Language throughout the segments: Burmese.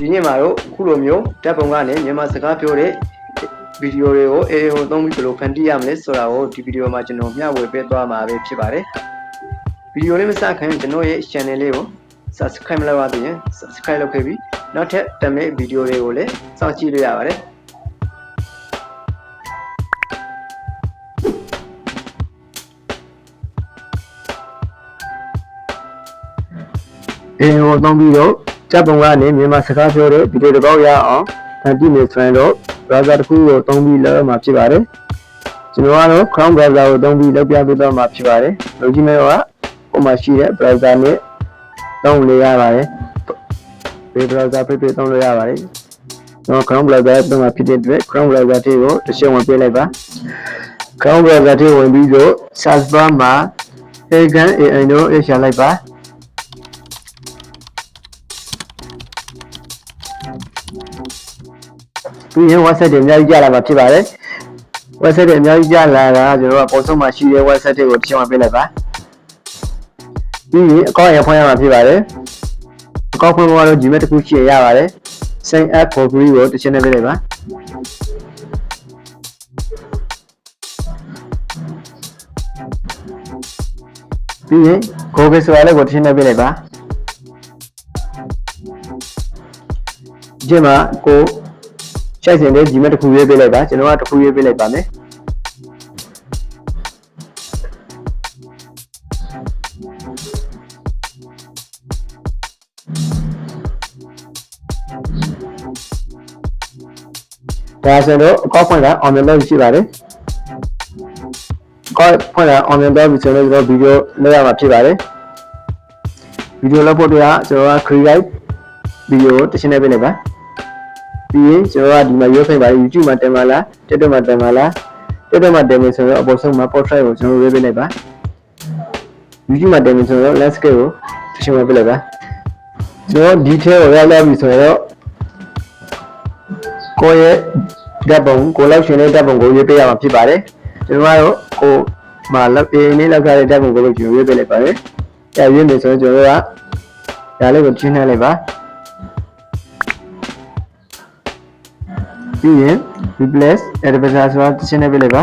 ဒီနေ့မှာတော့အခုလိုမျိုးဓာတ်ပုံကနေမြန်မာစကားပြောတဲ့ဗီဒီယိုတွေကိုအေအေကိုသုံးပြီးဘယ်လိုဖန်တီးရမလဲဆိုတာကိုဒီဗီဒီယိုမှာကျွန်တော်မျှဝေပေးသွားမှာပဲဖြစ်ပါတယ်ဗီဒီယိုလေးမစခင်ကျွန်တော်ရဲ့ channel လေးကို subscribe မလုပ်ရသေးရင် subscribe လုပ်ခဲ့ပြီးနောက်ထပ်တမဲ့ဗီဒီယိုတွေကိုလည်းစောင့်ကြည့်လို့ရပါတယ်အေကိုသုံးပြီးတော့ စက်ပုံကနေမြန်မာစကားပြောတဲ့ဗီဒီယိုတစ်ပေါက်ရအောင်ဖန်တီးနေဆိုရင်တော့ browser တစ်ခုကိုသုံးပြီးလုပ်ရမှာဖြစ်ပါတယ်ကျွန်တော်ကတော့ Chrome browser ကိုသုံးပြီးလုပ်ပြပေးတော့မှာဖြစ်ပါတယ်လုပ်ကြည့်မယ်တော့ပုံမှာရှိတဲ့ browser နဲ့သုံးလို့ရပါတယ်ဒီ browser ဖိဖိသုံးလို့ရပါတယ်ကျွန်တော် Chrome browser သုံးမှာဖြစ်တဲ့အတွက် Chrome browser တွေကိုတစ်ချက်ဝင်ပေးလိုက်ပါ Chrome browser တွေဝင်ပြီးတော့ search bar မှာ Egan AI တို့ရရှာလိုက်ပါ ပြီးရင် website တွေအများကြီးကြာလာမှာဖြစ်ပါတယ် website တွေအများကြီးကြာလာတာကျွန်တော်ကပုံဆုံးမှာရှိတဲ့ website တွေကိုတစ်ချက်မှပေးလိုက်ပါပြီးရင်အကောင့်ရဖွင့်ရမှာဖြစ်ပါတယ်အကောင့်ဖွင့်ဖို့ကတော့ Gmail တစ်ခုရှိရပါတယ် sign up for free ကိုတစ်ချက်နဲ့ပေးလိုက်ပါပြီးရင် Google ဆိုတာလည်းကိုတစ်ချက်နဲ့ပေးလိုက်ပါဒီမှာကို ရှိုက်စင်တဲ့ Gmail တစ်ခုရေးပေးလိုက်ပါကျွန်တော်ကတစ်ခုရေးပေးလိုက်ပါမယ်ဒါဆိုတော့အကောက်ဖွင့်တာ online လုပ်ရှိပါတယ်ကောက်ဖွင့်တာ online လုပ်ပြီးဆိုတော့ကျွန်တော်ဗီဒီယိုလုပ်ရမှာဖြစ်ပါတယ်ဗီဒီယိုလုပ်ဖို့အတွက်ကျွန်တော်က create ဗီဒီယိုတစ်ချက်နဲ့ပေးလိုက်ပါ ပြီးရင်ကျွန်တော်ကဒီမှာရွေးဖိတ်ပါ YouTube မှာတင်ပါလား TikTok မှာတင်ပါလား TikTok မှာတင်မယ်ဆိုတော့အပေါ်ဆုံးမှာ portrait ကိုကျွန်တော်ရွေးပေးလိုက်ပါ YouTube မှာတင်မယ်ဆိုတော့ landscape ကိုတစ်ချက်နဲ့ပေးလိုက်ပါကျွန်တော် detail ကိုရောက်လာပြီဆိုတော့ကိုယ့်ရဲ့ဓာတ်ပုံကိုလောက်ရှင်တဲ့ဓာတ်ပုံကိုရွေးပေးရမှာဖြစ်ပါတယ်ကျွန်တော်ကတော့ကိုမှာလောက်အေးလေးလောက်ထားတဲ့ဓာတ်ပုံကိုကျွန်တော်ရွေးပေးလိုက်ပါတယ်အဲရွေးမယ်ဆိုရင်ကျွန်တော်ကဒါလေးကိုချင်းနှိုင်းလိုက်ပါ ပြီးရင် replace advertiser ဆိုတာတစ်ချက်နဲ့ပြလိုက်ပါ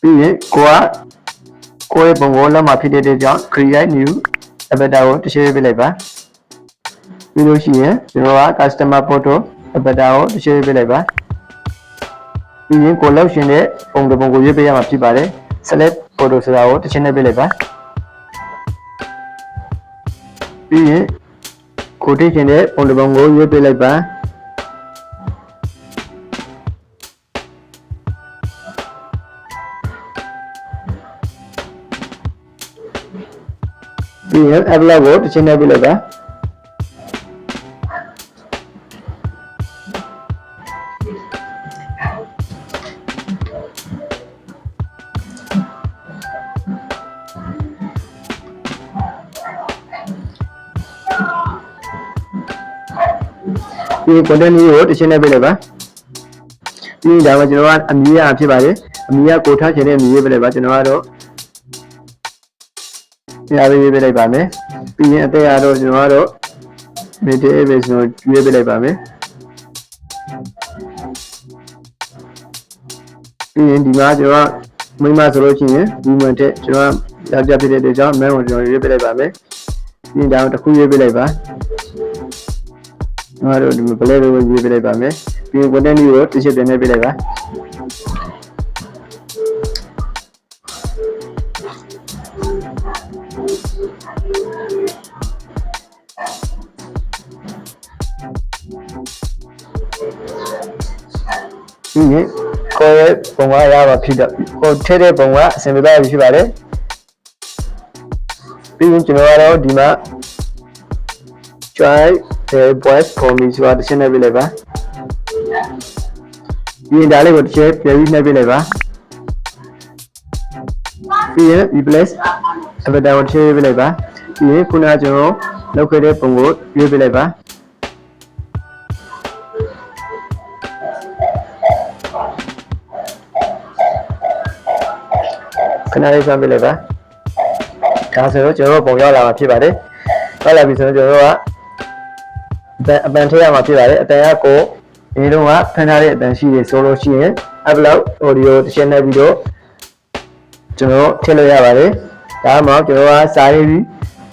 ပြီးရင်ကိုကကိုယ့်ရဲ့ပုံကိုလက်မှာဖြစ်တဲ့ကြောင့် create new avatar ကိုတစ်ချက်ပြလိုက်ပါပြီးလို့ရှိရင်ကျွန်တော်က customer photo avatar ကိုတစ်ချက်ပြလိုက်ပါပြီးရင်ကိုလောက်ရှင်တဲ့ပုံတစ်ပုံကိုရွေးပေးရမှာဖြစ်ပါတယ် select photo ဆိုတာကိုတစ်ချက်နဲ့ပြလိုက်ပါပြီးရင် ကိုတိတ်ရှင်တဲ့ပုံတစ်ပုံကိုရွေးပေးလိုက်ပါပြီးရင် upload ကိုတစ်ချက်နဲ့ပြလိုက်ပါ ပြီးရင် content လေးကိုတစ်ချက်နဲ့ပြလိုက်ပါပြီးရင်ဒါမှကျွန်တော်ကအမီးရဖြစ်ပါတယ်အမီးရကိုထားချင်တဲ့အမီးရေးပြလိုက်ပါကျွန်တော်ကတော့ရရေးရေးပြလိုက်ပါမယ်ပြီးရင်အသက်ရတော့ကျွန်တော်ကတော့ media image ကိုရွေးပြလိုက်ပါမယ်ပြီးရင်ဒီမှာကျွန်တော်ကမိမဆိုလို့ရှိရင် movement တဲ့ကျွန်တော်ကယောက်ျားဖြစ်တဲ့အတွက်ကြောင့် man ကိုကျွန်တော်ရွေးပြလိုက်ပါမယ်ပြီးရင်ဒါကိုတစ်ခုရွေးပြလိုက်ပါ ကျွန်တော်တို့ဒီမှာ black ကိုရွေးပြလိုက်ပါမယ်ပြီးရင် content လေးကိုတစ်ချက်တင်နေပြလိုက်ပါပြီးရင်ကိုယ့်ရဲ့ပုံကရပါဖြစ်တော့ကိုထည့်တဲ့ပုံကအဆင်ပြေပါပြီဖြစ်ပါတယ်ပြီးရင်ကျွန်တော်ကတော့ဒီမှာ try the voice for me ဆိုတာတစ်ချက်နဲ့ပြလိုက်ပါပြီးရင်ဒါလေးကိုတစ်ချက်ပြန်ပြီးနှိပ်ပြလိုက်ပါပြီးရင် replace avatar ကိုတစ်ချက်ပြလိုက်ပါပြီးရင်ခုနကကျွန်တော်လောက်ခဲ့တဲ့ပုံကိုရွေးပြလိုက်ပါခဏလေးစမ်းပြလိုက်ပါဒါဆိုတော့ကျွန်တော်တို့ပုံရောက်လာမှာဖြစ်ပါတယ်ထွက်လာပြီဆိုတော့ကျွန်တော်တို့ကအ တန်အပန်ထည့်ရမှာဖြစ်ပါတယ်အတန်ကကိုဒီတော့ကဖန်ထားတဲ့အတန်ရှိတယ်ဆိုလို့ရှိရင် upload audio တစ်ချက်နဲ့ပြီးတော့ကျွန်တော်ထည့်လို့ရပါတယ်ဒါမှမဟုတ်ကျွန်တော်ကစာရေးပြီး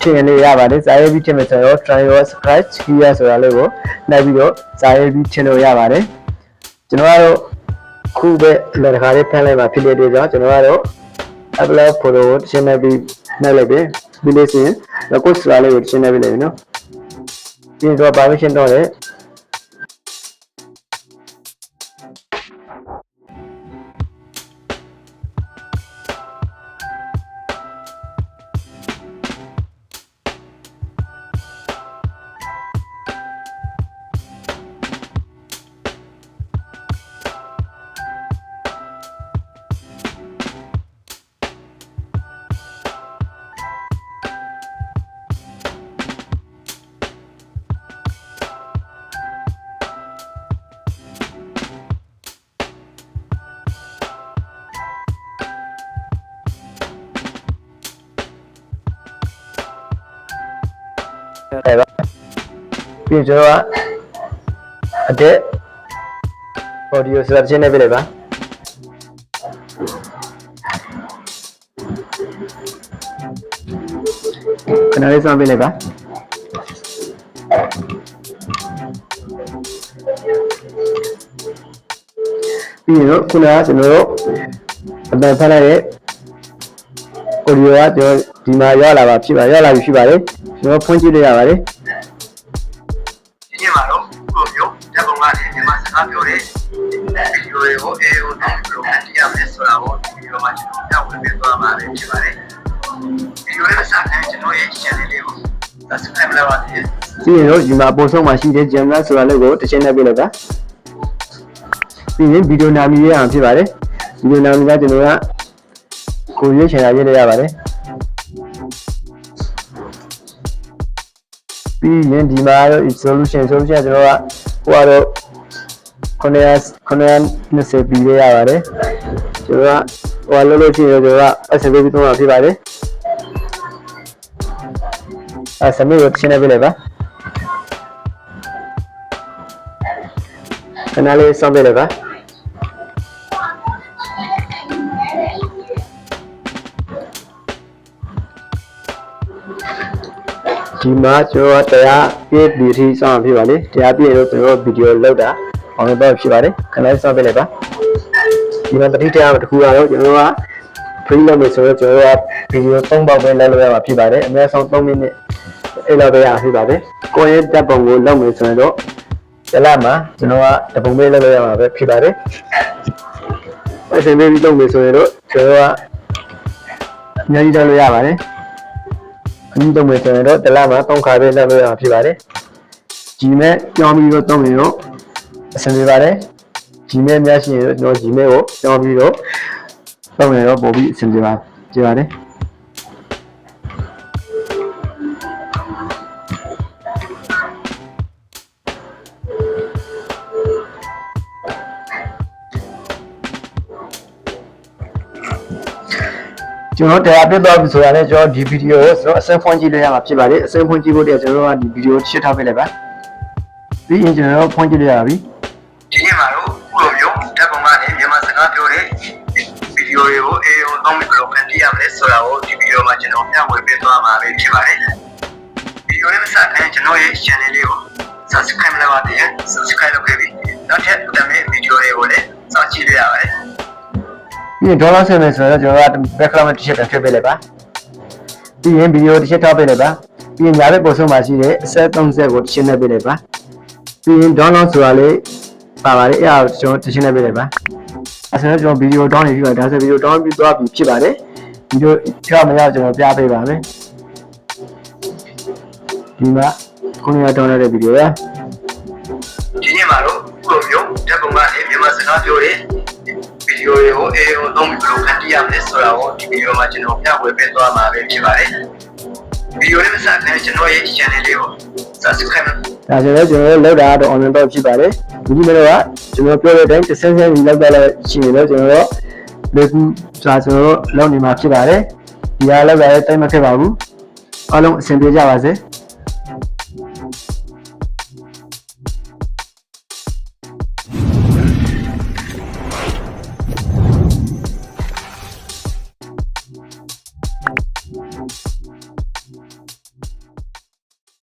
ထည့်လို့ရပါတယ်စာရေးပြီးထည့်မယ်ဆိုတော့ try your scratch here ဆိုတာလေးကိုနှိုက်ပြီးတော့စာရေးပြီးထည့်လို့ရပါတယ်ကျွန်တော်ကတော့ခုပဲလက်တခါလေးဖန်လိုက်မှာဖြစ်တဲ့အတွက်ကြောင့်ကျွန်တော်ကတော့ upload photo ကိုတစ်ချက်နဲ့ပြီးနှိုက်လိုက်ပြီပြီးလို့ရှိရင် record ဆိုတာလေးကိုတစ်ချက်နဲ့ပြီးလိုက်ပြီနော် ပြီးတော့ permission တော့ လေတယ်ပါပြီးတော့ကျွန်တော်ကအတက် audio ဆိုတာတစ်ချက်နဲ့ပြလိုက်ပါခဏလေးစောင့်ပြလိုက်ပါပြီးတော့ခုနကကျွန်တော်တို့အတန်ဖတ်လိုက်တဲ့ audio ကကျွန်တော်ဒီမှာရောက်လာပါဖြစ်ပါရောက်လာပြီဖြစ်ပါတယ် ကျွန်တော်ဖွင့်ကြည့်လို့ရပါတယ်ဒီနေ့မှာတော့ခုလိုမျိုးဓာတ်ပုံကနေမြန်မာစကားပြောတဲ့ဗီဒီယိုတွေကိုအေအိုတောင်းပြီးတော့အတိအမယ်ဆိုတာကိုဒီဗီဒီယိုမှာကျွန်တော်ပြောင်းပေးသွားမှာပဲဖြစ်ပါတယ်။ဗီဒီယိုလေးစတဲ့ကျွန်တော်ရဲ့ channel လေးကို subscribe လုပ်ပါသေးတယ်ပြီးရင်တော့ဒီမှာပုံဆုံးမှာရှိတဲ့ Gemini ဆိုတာလေးကိုတစ်ချက်နဲ့ပြလိုက်ပါပြီးရင်ဗီဒီယိုနာမည်ရအောင်ဖြစ်ပါတယ်ဗီဒီယိုနာမည်ကကျွန်တော်ကကိုရွေးချယ်တာရေးလိုက်ရပါတယ် ပြီးရင်ဒီမှာတော့ solution solution ကျွန်တော်ကဟိုကတော့900 920ပြီးရရပါတယ်ကျွန်တော်ကဟိုလောလို့ရှိရင်ကျွန်တော်က SB ပြီးတော့ဖြစ်ပါတယ်အဲစမေးကိုတစ်ချက်နဲ့ပြလိုက်ပါခဏလေးစောင့်ပြလိုက်ပါ ဒီမှာကျွန်တော်တရားပြည့်ပြီးထိစောင့်ဖြစ်ပါလေတရားပြည့်လို့ကျွန်တော်ဗီဒီယိုလောက်တာအောင်တော့ဖြစ်ပါတယ်ခဏလေးစောင့်ပြလိုက်ပါဒီမှာတတိတရားတစ်ခုကတော့ကျွန်တော်က free လုပ်မယ်ဆိုတော့ကျွန်တော်ကဗီဒီယို3ပေါက်ပဲလိုက်လို့ရမှာဖြစ်ပါတယ်အများဆုံး3မိနစ်အဲ့လောက်ပဲရဖြစ်ပါတယ်ကိုယ့်ရဲ့တပ်ပုံကိုလုပ်မယ်ဆိုရင်တော့ဒီလမှာကျွန်တော်ကတပုံပဲလုပ်လို့ရမှာပဲဖြစ်ပါတယ်အစင်ပေးပြီးလုပ်မယ်ဆိုရင်တော့ကျွန်တော်ကအများကြီးလုပ်လို့ရပါတယ် အနည်းတော့မယ်ဆိုရင်တော့ဒီလမှာ3ခါပဲလုပ်လို့ရမှာဖြစ်ပါတယ်ဒီမဲ့ကြောင်းပြီးတော့တုံးရင်တော့အစင်ပေးပါတယ်ဒီမဲ့များရှိရင်တော့ကျွန်တော်ဒီမဲ့ကိုကြောင်းပြီးတော့တော့လည်းတော့ပို့ပြီးအဆင်ပြေပါကြပါတယ် ကျွန်တော်တရားပြတော့ပြီဆိုတာနဲ့ကျွန်တော်ဒီဗီဒီယိုကိုကျွန်တော်အစမ်းဖွင့်ကြည့်လို့ရမှာဖြစ်ပါတယ်အစမ်းဖွင့်ကြည့်ဖို့တည်းကျွန်တော်ကဒီဗီဒီယိုရှင်းထားပေးလိုက်ပါပြီးရင်ကျွန်တော်ဖွင့်ကြည့်လို့ရပါပြီ။ဒီနေ့မှာတော့ခုလိုမျိုးဓာတ်ပုံကနေမြန်မာစကားပြောတဲ့ဗီဒီယိုတွေကိုအေအိုတောင်းပြီးတော့ဖန်တီးရမယ်ဆိုတာကိုဒီဗီဒီယိုမှာကျွန်တော်မျှဝေပေးသွားမှာပဲဖြစ်ပါတယ်။ဗီဒီယိုလေးမစခင်ကျွန်တော်ရဲ့ channel လေးကို subscribe လုပ်ပါသေးတယ် subscribe လုပ်ခဲ့ပြီ။နောက်ထပ်တမဲ့ဗီဒီယိုတွေကိုလည်းစောင့်ကြည့်ရပါတယ်။ ပြီးရင်ဒေါ်လာဆက်မယ်ဆိုတော့ကျွန်တော်က background တစ်ချက်ပြန်ဖြည့်ပေးလိုက်ပါပြီးရင်ဗီဒီယိုတစ်ချက်ထောက်ပေးလိုက်ပါပြီးရင်ညာဘက်ပုံစံမှာရှိတဲ့အဆက်30ကိုတစ်ချက်နဲ့ပေးလိုက်ပါပြီးရင် download ဆိုတာလေးပါပါတယ်အဲ့ဒါကိုကျွန်တော်တစ်ချက်နဲ့ပေးလိုက်ပါအဲဆိုတော့ကျွန်တော်ဗီဒီယို down နေပြီပါဒါဆိုဗီဒီယို down ပြီးသွားပြီဖြစ်ပါတယ်ဗီဒီယိုကြောက်မရကျွန်တော်ပြပေးပါမယ်ဒီမှာခုနက download တဲ့ဗီဒီယိုရဒီနေ့မှာတော့ခုလိုမျိုးဓာတ်ပုံကနေမြန်မာစကားပြောတဲ့ဗီ ဒီယိုတွေကိုအေအိုသုံးပြီးဘယ်လိုဖန်တီးရမလဲဆိုတာကိုဒီဗီဒီယိုမှာကျွန်တော်ပြဝေပေးသွားမှာပဲဖြစ်ပါတယ်။ဗီဒီယိုလေးမစခင်ကျွန်တော်ရဲ့ channel လေးကို subscribe ဒါဆိုတော့ကျွန်တော်တို့လောက်တာတော့ online တော့ဖြစ်ပါတယ်ဒီဒီမျိုးကကျွန်တော်ပြောတဲ့အတိုင်းတစ်ဆန်းဆန်းကြီးလောက်တာလည်းရှိနေတော့ကျွန်တော်တို့လေကူစာကျွန်တော်တို့လောက်နေမှာဖြစ်ပါတယ်ဒီဟာလောက်တာလည်းတိတ်မခက်ပါဘူးအားလုံးအဆင်ပြေကြပါစေ